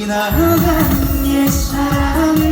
지나간 옛사랑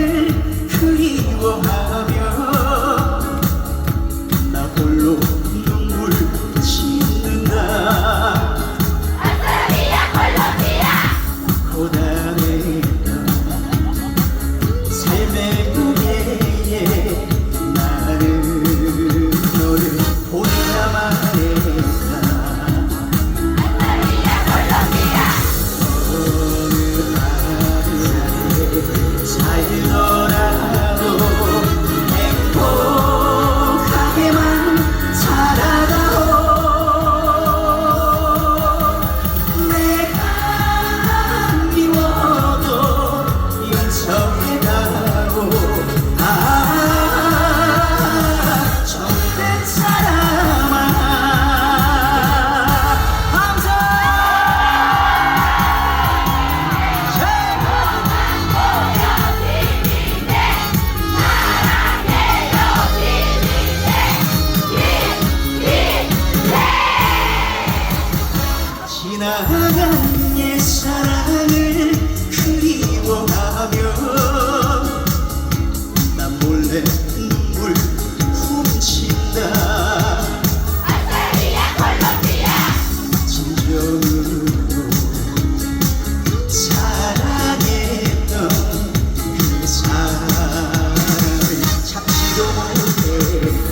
사랑했던 그 사람을 잡지도 못했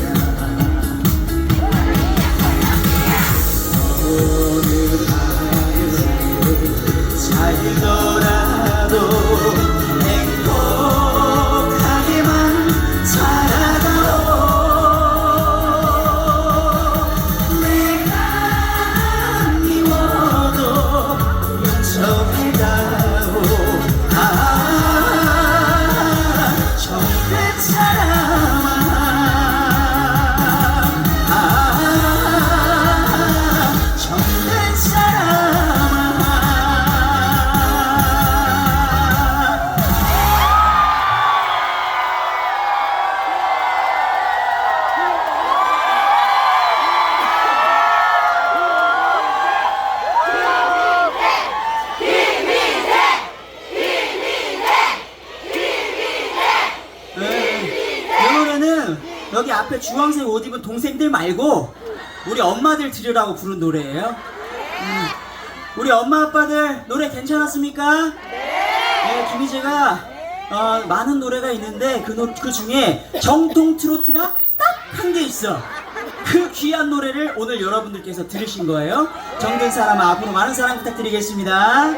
여기 앞에 주황색 옷 입은 동생들 말고 우리 엄마들 들으라고 부른 노래예요. 음, 우리 엄마 아빠들 노래 괜찮았습니까? 네. 김희재가 어, 많은 노래가 있는데 그, 노, 그 중에 정통 트로트가 딱 한 개 있어. 그 귀한 노래를 오늘 여러분들께서 들으신 거예요. 정든 사람 앞으로 많은 사랑 부탁드리겠습니다.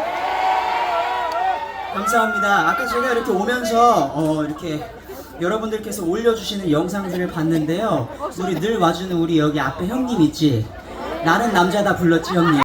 감사합니다. 아까 제가 이렇게 오면서 어, 이렇게 여러분들께서 올려주시는 영상들을 봤는데요. 우리 늘 와주는 우리 여기 앞에 형님 있지? 나는 남자다 불렀지 형님.